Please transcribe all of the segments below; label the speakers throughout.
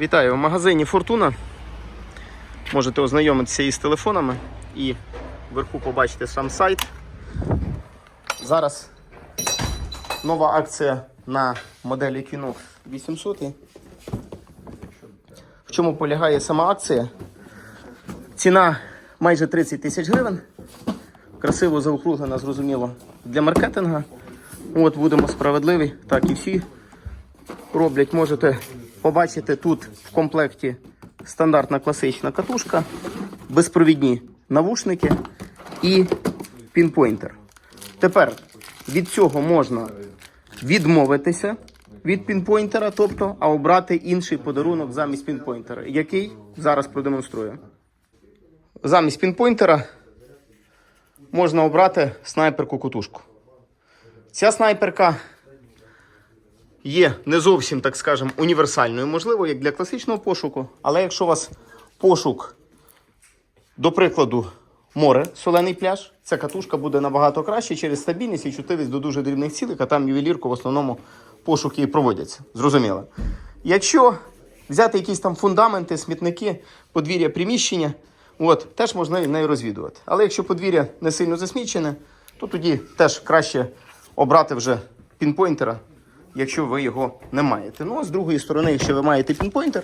Speaker 1: Вітаю в магазині Фортуна. Можете ознайомитися із телефонами і вверху побачите сам сайт. Зараз нова акція на модель Equinox 800. В чому полягає сама акція? Ціна майже 30 тисяч гривень. Красиво заокруглена, зрозуміло, для маркетинга. От будемо справедливі, так і всі роблять. Можете побачити тут в комплекті стандартна класична катушка, безпровідні навушники і пінпойнтер. Тепер від цього можна відмовитися від пінпойнтера, тобто, а обрати інший подарунок замість пінпойнтера, який зараз продемонструю. Замість пінпойнтера можна обрати снайперку кутушку. Ця снайперка є не зовсім, так скажемо, універсальною, можливо, як для класичного пошуку. Але якщо у вас пошук, до прикладу, море, солений пляж, ця катушка буде набагато краще через стабільність і чутливість до дуже дрібних цілих, а там ювелірку в основному пошуки проводяться. Зрозуміло. Якщо взяти якісь там фундаменти, смітники, подвір'я приміщення, от, теж можна нею розвідувати. Але якщо подвір'я не сильно засмічене, то тоді теж краще обрати вже пінпойнтера, якщо ви його не маєте. Ну а з другої сторони, якщо ви маєте пінпойнтер,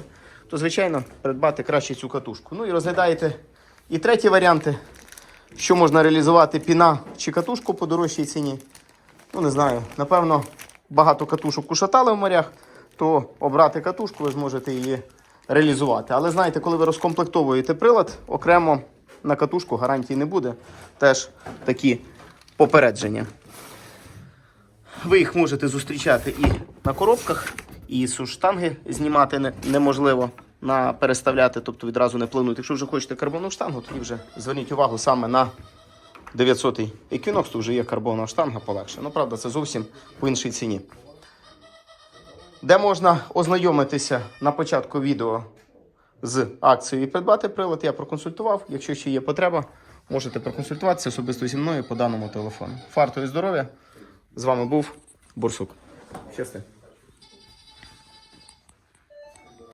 Speaker 1: то звичайно придбати краще цю катушку. Ну і розглядаєте і треті варіанти, що можна реалізувати піна чи катушку по дорожчій ціні. Ну не знаю, напевно, багато катушок ушатали в морях, то обрати катушку ви зможете її реалізувати. Але знаєте, коли ви розкомплектовуєте прилад, окремо на катушку гарантії не буде. Теж такі попередження. Ви їх можете зустрічати і на коробках, і штанги знімати неможливо на переставляти, тобто відразу не планують. Якщо вже хочете карбонову штангу, тоді вже зверніть увагу саме на 900-й Equinox, то вже є карбонова штанга полегше. Ну, правда, це зовсім по іншій ціні. Де можна ознайомитися на початку відео з акцією і придбати прилад, я проконсультував. Якщо ще є потреба, можете проконсультуватися особисто зі мною по даному телефону. Фарту і здоров'я! З вами був Бурсук. Щасти.